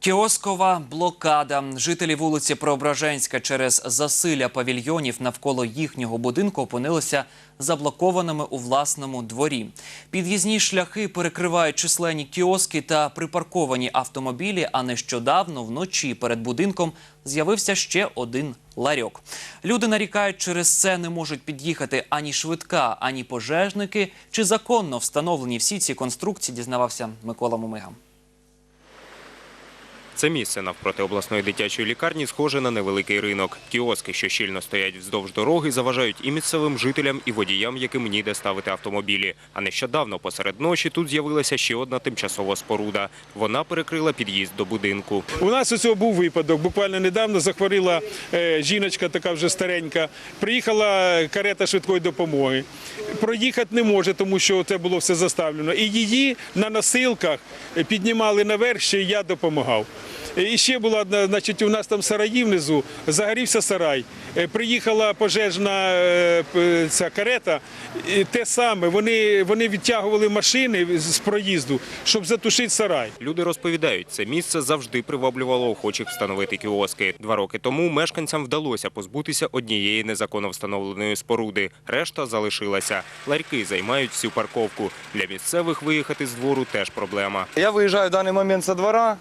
Кіоскова блокада. Жителі вулиці Преображенська через засилля павільйонів навколо їхнього будинку опинилися заблокованими у власному дворі. Під'їзні шляхи перекривають численні кіоски та припарковані автомобілі. А нещодавно вночі перед будинком з'явився ще один ларьок. Люди нарікають, через це не можуть під'їхати ані швидка, ані пожежники. Чи законно встановлені всі ці конструкції? Дізнавався Микола Мумига. Це місце навпроти обласної дитячої лікарні схоже на невеликий ринок. Кіоски, що щільно стоять вздовж дороги, заважають і місцевим жителям, і водіям, яким ніде ставити автомобілі. А нещодавно посеред ночі тут з'явилася ще одна тимчасова споруда. Вона перекрила під'їзд до будинку. У нас ось був випадок. Буквально недавно захворіла е, жіночка, така вже старенька. Приїхала карета швидкої допомоги. Проїхати не може, тому що це було все заставлено. І її на носилках піднімали наверх, ще я допомагав. І ще була одна, значить, у нас там сараї внизу, загорівся сарай. Е, Приїхала пожежна е, ця карета. І те саме, вони, вони відтягували машини з проїзду, щоб затушити сарай. Люди розповідають, це місце завжди приваблювало охочих встановити кіоски. Два роки тому мешканцям вдалося позбутися однієї незаконно встановленої споруди. Решта залишилася. Ларьки займають всю парковку. Для місцевих виїхати з двору теж проблема. Я выезжаю в данный момент со двора,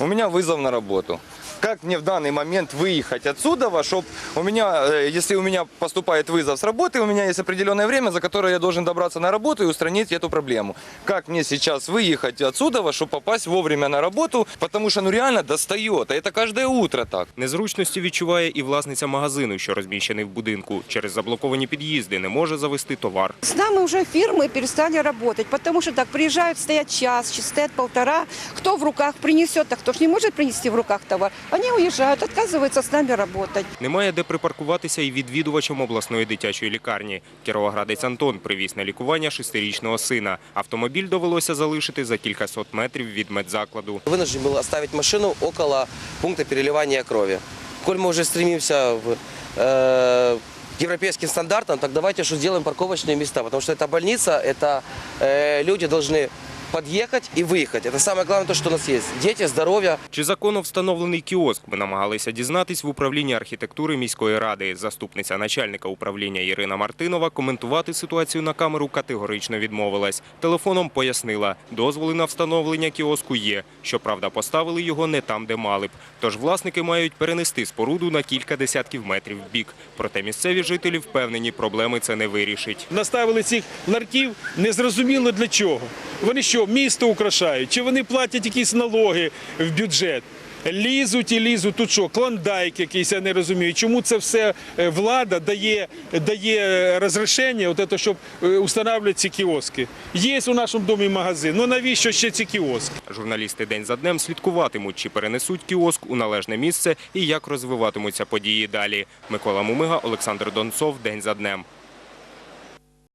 у меня вызов на работу Как мне в данный момент выехать отсюда, чтобы у меня, э, если у меня поступает вызов с работы, у меня есть определенное время, за которое я должен добраться на работу и устранить эту проблему. Как мне сейчас выехать отсюда, чтобы попасть вовремя на работу, потому что ну реально достает, а это каждое утро так. Незручності відчуває і власниця магазину, що розміщений в будинку. Через заблоковані під'їзди не може завести товар. С нами уже фирмы перестали работать, потому что так приезжают, стоят час, чи- стоят полтора, кто в руках принесет, а кто ж не может принести в руках товар. Они уезжают, отказываются с нами работать. Немає де припаркуватися і відвідувачам обласної дитячої лікарні. Кіровоградець Антон привіз на лікування шестирічного сина. Автомобіль довелося залишити за кількасот метрів від медзакладу. Вынужден был оставить машину около пункта переливания крови. Коль мы уже стремимся в, э, к европейским стандартам, так давайте что сделаем парковочные места, потому что это больница, это э, люди должны подъехать и выехать. Это самое главное, то, что у нас есть. Дети, здоровье. Чи законно встановлений кіоск? Ми намагалися дізнатись в управлінні архітектури міської ради. Заступниця начальника управління Ірина Мартинова коментувати ситуацію на камеру категорично відмовилась. Телефоном пояснила, дозволи на встановлення кіоску є. Щоправда, поставили його не там, де мали б. Тож власники мають перенести споруду на кілька десятків метрів в бік. Проте місцеві жителі впевнені, проблеми це не вирішить. наставили цих ларків незрозуміло для чого. Вони що, Місто украшають, чи вони платять якісь налоги в бюджет? Лізуть і лізуть, тут що, клондайк якийсь, я не розумію. Чому це все е, влада дає, дає розрішення, от це, щоб е, встановлювати ці кіоски? Є у нашому домі магазин, ну навіщо ще ці кіоски? Журналісти день за днем слідкуватимуть, чи перенесуть кіоск у належне місце і як розвиватимуться події далі. Микола Мумига, Олександр Донцов. День за днем.